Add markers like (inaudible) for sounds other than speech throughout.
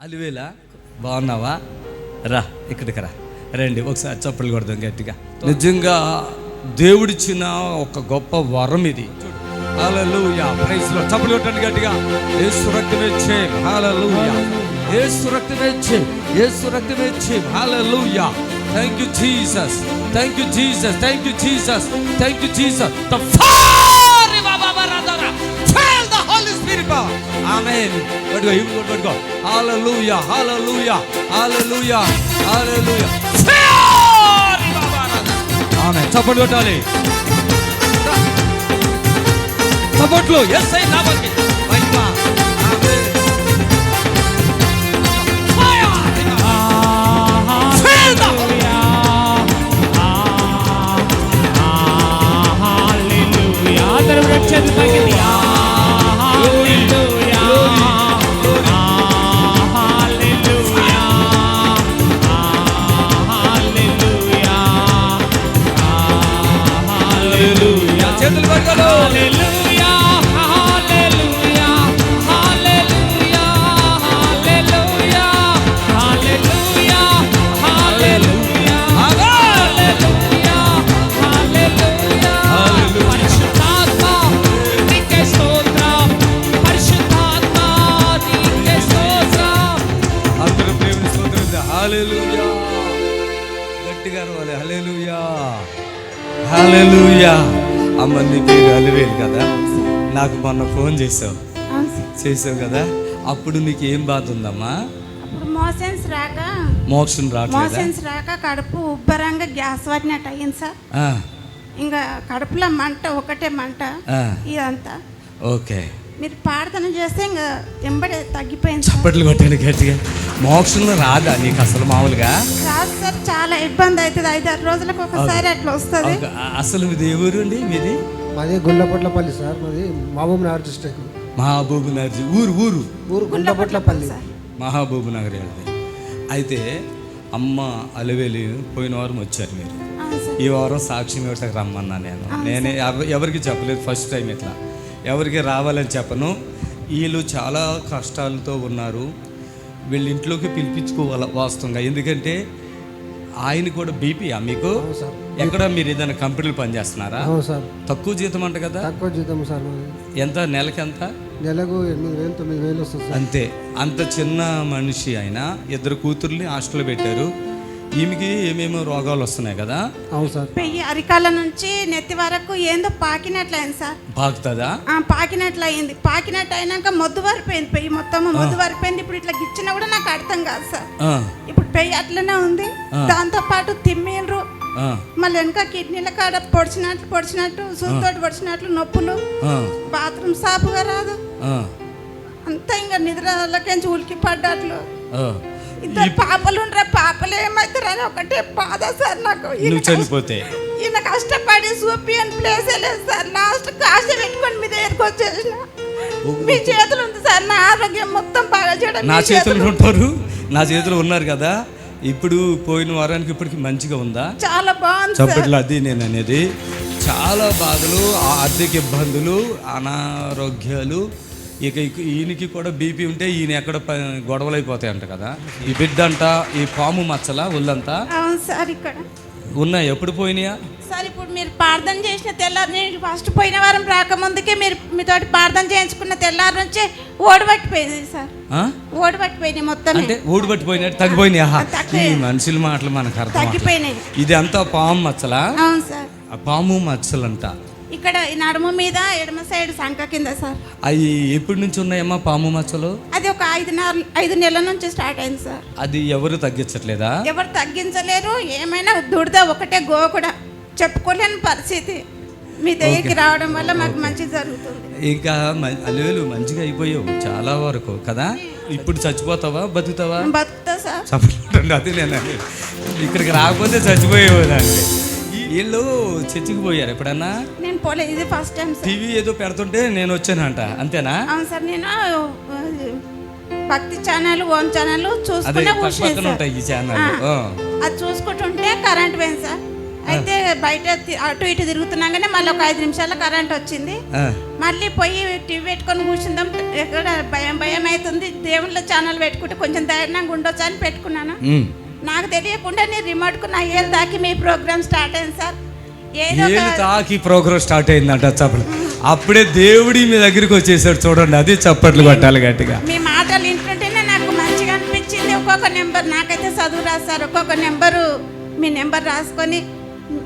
అలివేలా బాగున్నావా? రా ఇక్కడికి రా. రండి ఒకసారి చప్పట్లు కొడదాం గట్టిగా. నిజంగా దేవుడిచ్చిన ఒక గొప్ప వరం ఇది. హల్లెలూయా ప్రైజ్ చప్పట్లు కొట్టండి గట్టిగా. ఏ రక్తమే చేయం హల్లెలూయా. ఏ రక్తమే చేయం యేసు రక్తమే చేయం హల్లెలూయా. Thank you Jesus thank you Jesus thank you Jesus thank you Jesus the fire Baba the holy spirit power ఆమేన్ పట్టుకో ఇవి కూడా పట్టుకో హాలూయ హాలూయ హాలూయ హాలూయ ఆమె చప్పట్లు కొట్టాలి. చప్పట్లు. ఎస్ ఐ నామకి హల్లెలూయా అమ్మ నీ పేరు అలివేలు కదా? నాకు మొన్న ఫోన్ చేసావు. చేసావు కదా? అప్పుడు నీకు ఏం బాధ ఉందమ్మా? అప్పుడు మోషన్స్ రాక మోక్షం రావట్లేదా? మోషన్స్ రాక కడుపు ఉబ్బరంగా గ్యాస్ పట్టినట్టు అయ్యింది సార్. ఇంకా కడుపులో మంట ఒకటే మంట ఇదంతా. ఓకే. మీరు ప్రార్థన చేస్తే ఇంకా ఎంబడే తగ్గిపోయింది చప్పట్లు కొట్టాను గట్టిగా. మోక్షంలో రాదా నీకు అసలు మామూలుగా? సార్ చాలా ఇబ్బంది అవుతుంది. ఐదు ఆరు రోజులకు ఒకసారి అట్లా వస్తుంది. అసలు మీది ఏ ఊరు అండి మీది? మాది గుల్లపట్లపల్లి సార్ మాది మహబూబ్ నగర్ డిస్ట్రిక్ట్. మహాబూబు నగర్ ఊరు ఊరు? ఊరు గుల్లపట్లపల్లి సార్. మహాబూబు నగర్ అయితే అమ్మ అలవేలి పోయిన వారం వచ్చారు మీరు. ఈ వారం సాక్షి వ్యవస్థకు రమ్మన్నా నేను. నేనే ఎవ- ఎవరికి చెప్పలేదు ఫస్ట్ టైం ఇట్లా. ఎవరికి రావాలని చెప్పను. వీళ్ళు చాలా కష్టాలతో ఉన్నారు. వీళ్ళ ఇంట్లోకి పిలిపించుకోవాలి వాస్తవంగా. ఎందుకంటే ఆయన కూడా బీపీయా మీకు? ఎక్కడ మీరు ఏదైనా కంపెనీలు పనిచేస్తున్నారా? సార్. తక్కువ జీతం అంట కదా? తక్కువ జీతం సార్. ఎంత? నెలకి ఎంత? నెలకు ఎనిమిది వేలు తొమ్మిది వేలు వస్తుంది అంతే. అంత చిన్న మనిషి ఆయన ఇద్దరు కూతుర్ని హాస్టల్లో పెట్టారు. ఈమెకి ఏమేమో రోగాలు వస్తున్నాయి కదా? అవును సార్. పెయ్యి అరికాల నుంచి నెత్తి వరకు ఏందో పాకినట్లు అయింది సార్ ఆ, పాకినట్లు అయింది పాకినట్టు అయినాక మొద్దు వారిపోయింది పెయ్యి మొత్తం మొద్దు వారిపోయింది. ఇప్పుడు ఇట్లా గిచ్చినా కూడా నాకు అర్థం కాదు సార్. ఆ, ఇప్పుడు పెయ్యి అట్లనే ఉంది. దాంతో పాటు తిమ్మిండ్రు. ఆ, మళ్ళీ వెనక కిడ్నీల కాడ పొడిచినట్లు పొడిచినట్టు సూతోటి పొడిచినట్లు నొప్పులు. ఆ, బాత్రూమ్ సాపుగా రాదు. ఆ, అంతా ఇంకా నిద్రలకించి ఉలికి పడ్డట్లు. ఆ. ఇద్దరు పాపలు ఉండరా పాపలు ఏమవుతారని ఒకటే బాధ సార్ నాకు. ఈయన నువ్వు చనిపోతే. ఈయన కష్టపడి చూపియని ప్లేస్ లేదు సార్. లాస్ట్ కాశ పెట్టుకొని మీ దగ్గరకు వచ్చేసిన. మీ చేతులు ఉంది సార్. నా ఆరోగ్యం మొత్తం బాగా చేయడం నా చేతుల్లో ఉంటారు. నా చేతులు ఉన్నారు కదా. ఇప్పుడు పోయిన వారానికి ఇప్పటికి మంచిగా ఉందా? చాలా బాగుంది సార్. చప్పట్లు అది నేను అనేది. చాలా బాధలు ఆ ఆర్థిక ఇబ్బందులు అనారోగ్యాలు ఇక ఈయనకి కూడా బీపీ ఉంటే ఈయన ఎక్కడ గొడవలు అయిపోతాయి అంట కదా. ఈ బిడ్డ అంట ఈ పాము మచ్చల ఒళ్ళంతా అవును సార్ ఇక్కడ. ఉన్నాయి. ఎప్పుడు పోయినాయా? సార్ ఇప్పుడు మీరు ప్రార్థన చేసిన తెల్లారి నేను ఫస్ట్ పోయిన వారం రాకముందుకే మీరు మీతోటి ప్రార్థన చేయించుకున్న తెల్లారి నుంచే ఓడిపట్టిపోయింది సార్. ఆ? ఓడిపట్టిపోయినాయి మొత్తం అంటే ఊడు పట్టిపోయినట్టు తగ్గిపోయినాయి. ఈ. మనుషుల మాటలు మనకు అర్థం. తగ్గిపోయినాయి. ఇది అంతా పాము మచ్చలా? అవును సార్. ఆ పాము మచ్చలంట. ఇక్కడ ఈ నడుము మీద ఎడమ సైడ్ సంఖ కింద సార్. అవి ఎప్పటి నుంచి ఉన్నాయమ్మా పాము మచ్చలు? అది ఒక ఐదు ఐదు నెలల నుంచి స్టార్ట్ అయింది సార్. అది ఎవరు తగ్గించట్లేదా? ఎవరు తగ్గించలేరు ఏమైనా దుడద ఒకటే గోకుడ చెప్పుకోలేని పరిస్థితి. మీ దగ్గరికి రావడం వల్ల మాకు మంచి జరుగుతుంది. ఇంకా అల్లులు మంచిగా అయిపోయావు చాలా వరకు కదా? ఇప్పుడు చచ్చిపోతావా? బతుకుతావా? బతుకుతా సార్. చెప్పండి అది నేను. ఇక్కడికి రాకపోతే చచ్చిపోయేవాడండి వీళ్ళు చర్చికి పోయారు ఎప్పుడన్నా? నేను పోలే ఇది ఫస్ట్ టైం సార్ టీవీ ఏదో పెడుతుంటే నేను వచ్చానంట అంతేనా? అవును సార్ నేను భక్తి ఛానల్ ఓం ఛానల్ చూసుకునే పక్కన ఉంటాయి ఈ ఛానల్ అది చూసుకుంటుంటే కరెంట్ పోయింది సార్ అయితే బయట తి- అటు ఇటు తిరుగుతున్నాగానే మళ్ళీ ఒక ఐదు నిమిషాల కరెంట్ వచ్చింది. మళ్ళీ పోయి టీవీ పెట్టుకొని కూర్చుందాం. ఎక్కడ భయం భయం అవుతుంది. దేవుళ్ళ ఛానల్ పెట్టుకుంటే కొంచెం ధైర్యంగా ఉండొచ్చు అని పెట్టుకున్నాను. నాకు తెలియకుండా నేను రిమోట్కు నా ఏళ్ళు దాకి మీ ప్రోగ్రామ్ స్టార్ట్ అయింది సార్. ఏదో ఏళ్ళు తాకి ప్రోగ్రామ్ స్టార్ట్ అయిందంట చప్పట్లు. అప్పుడే దేవుడి మీ దగ్గరికి వచ్చేసాడు చూడండి అది చప్పట్లు కొట్టాలి గట్టిగా. మీ మాటలు వింటుంటేనే నాకు మంచిగా అనిపించింది. ఒక్కొక్క నెంబర్ నాకైతే చదువు రాస్తారు ఒక్కొక్క నెంబరు మీ నెంబర్ రాసుకొని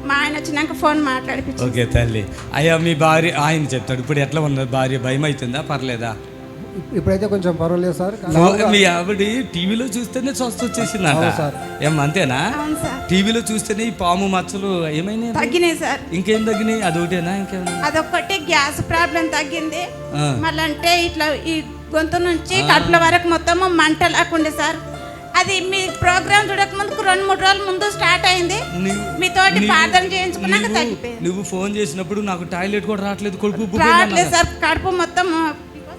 మా ఆయన వచ్చినాక ఫోన్ మాట్లాడిపించి. ఓకే తల్లి. అయ్యా మీ భార్య ఆయన చెప్తాడు. ఇప్పుడు ఎట్లా ఉన్నది? భార్య భయం అవుతుందా పర్లేదా? ఇప్పుడైతే కొంచెం పర్వాలేదు సార్. మీ ఆవిడ టీవీలో చూస్తేనే స్వస్థ వచ్చేసిందంట అవును సార్. ఏం అంతేనా? అవును సార్. టీవీలో చూస్తేనే ఈ పాము మచ్చలు ఏమైనాయి తగ్గినాయి సార్. ఇంకేం తగ్గినాయి? అదొకటేనా ఇంకేమైనా? అదొక్కటి గ్యాస్ ప్రాబ్లం తగ్గింది. మళ్ళీ అంటే ఇట్లా ఈ గొంతు నుంచి కడుపుల వరకు మొత్తము మంట లేకుండే సార్. అది మీ ప్రోగ్రామ్ చూడక ముందుకు రెండు మూడు రోజుల ముందు స్టార్ట్ అయింది. మీతోటి ప్రార్థన చేయించుకున్నాక తగ్గిపోయింది. నువ్వు ఫోన్ చేసినప్పుడు నాకు టాయిలెట్ కూడా రావట్లేదు కొడుకు ఉబ్బు రావట్లేదు. సార్. కడుపు మొత్తం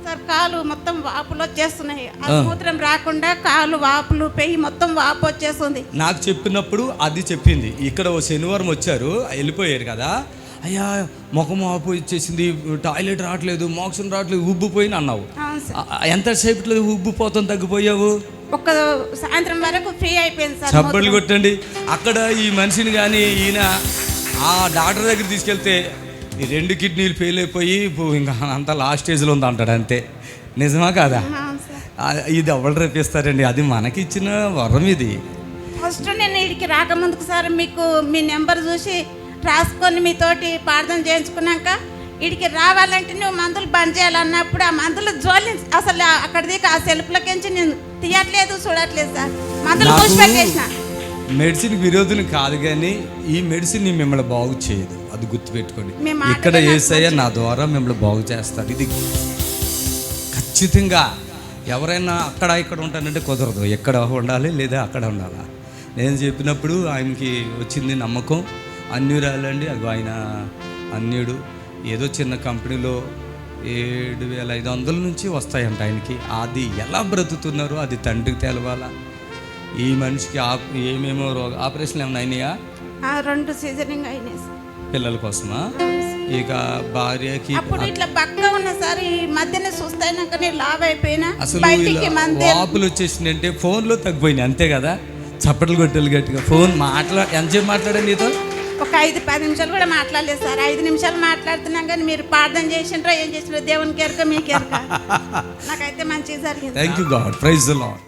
సార్ కాలు మొత్తం వాపులు వచ్చేస్తున్నాయి. ఆ. మూత్రం రాకుండా కాలు వాపులు పెయ్యి మొత్తం వాపు వచ్చేస్తుంది. నాకు చెప్పినప్పుడు అది చెప్పింది. ఇక్కడ ఓ శనివారం వచ్చారు వెళ్ళిపోయారు కదా. అయ్యా ముఖం ఆపు ఇచ్చేసింది టాయిలెట్ రావట్లేదు మోక్షం రావట్లేదు ఉబ్బిపోయిన అన్నావు. అవును సార్. ఆ- ఎంతసేపట్లో ఉబ్బిపోతాం తగ్గిపోయావు? ఒక సాయంత్రం వరకు ఫ్రీ అయిపోయింది సార్ చప్పట్లు. కొట్టండి. అక్కడ ఈ మనిషిని కానీ ఈయన ఆ డాక్టర్ దగ్గర తీసుకెళ్తే ఈ రెండు కిడ్నీలు ఫెయిల్ అయిపోయి ఇంకా అంత లాస్ట్ స్టేజ్లో ఉంది అంటాడు అంతే. నిజమా కాదా? ఇది ఎవరు రేపిస్తారండి అది మనకి ఇచ్చిన వరం ఇది. ఫస్ట్ నేను వీడికి రాకముందుకు సార్ మీకు మీ నెంబర్ చూసి రాసుకొని మీతోటి ప్రార్థన చేయించుకున్నాక వీడికి రావాలంటే నువ్వు మందులు బంద్ చేయాలన్నప్పుడు ఆ మందులు జోలి అసలు అక్కడ దిక్కు ఆ సెల్ఫ్లకించి నేను తీయట్లేదు చూడట్లేదు సార్. మందులు మెడిసిన్ విరోధులు కాదు కానీ ఈ మెడిసిన్ మిమ్మల్ని బాగు చేయదు. అది గుర్తుపెట్టుకోండి. ఇక్కడ ఏసయ్య నా ద్వారా మిమ్మల్ని బాగు చేస్తాడు. ఇది ఖచ్చితంగా ఎవరైనా అక్కడ ఇక్కడ ఉంటానంటే కుదరదు. ఎక్కడ ఉండాలి లేదా అక్కడ ఉండాలా? నేను చెప్పినప్పుడు ఆయనకి వచ్చింది నమ్మకం. అన్యురాలండి అది ఆయన అన్యుడు. ఏదో చిన్న కంపెనీలో ఏడు వేల ఐదు వందల నుంచి వస్తాయంట ఆయనకి. అది ఎలా బ్రతుకుతున్నారో అది తండ్రికి తెలవాలా? ఈ మనిషికి ఆప్ ఏమేమో రోగ ఆపరేషన్లు ఏమైనా అయినాయా? రెండు సీజనింగ్ అయినాయి పిల్లల కోసమా? ఇక భార్యకి అప్పుడు ఇట్లా బక్క ఉన్న సార్ ఈ మధ్యనే నేను లావ్ అయిపోయినా అసలు వాపులు వచ్చేసిందంటే ఫోన్లో తగ్గిపోయినాయి అంతే కదా? చప్పట్లు కొట్టాలి గట్టిగా. ఫోన్ మాట్లా ఎంతసేపు మాట్లాడాను నీతో? ఒక ఐదు పది నిమిషాలు కూడా మాట్లాడలేదు సార్. ఐదు నిమిషాలు మాట్లాడుతున్నాం కానీ మీరు ప్రార్థన చేసిండ్రో ఏం చేసిండ్రో దేవునికి ఎరక మీకు ఎరక (laughs) నాకైతే మంచిగా జరిగింది. Thank you God praise Lord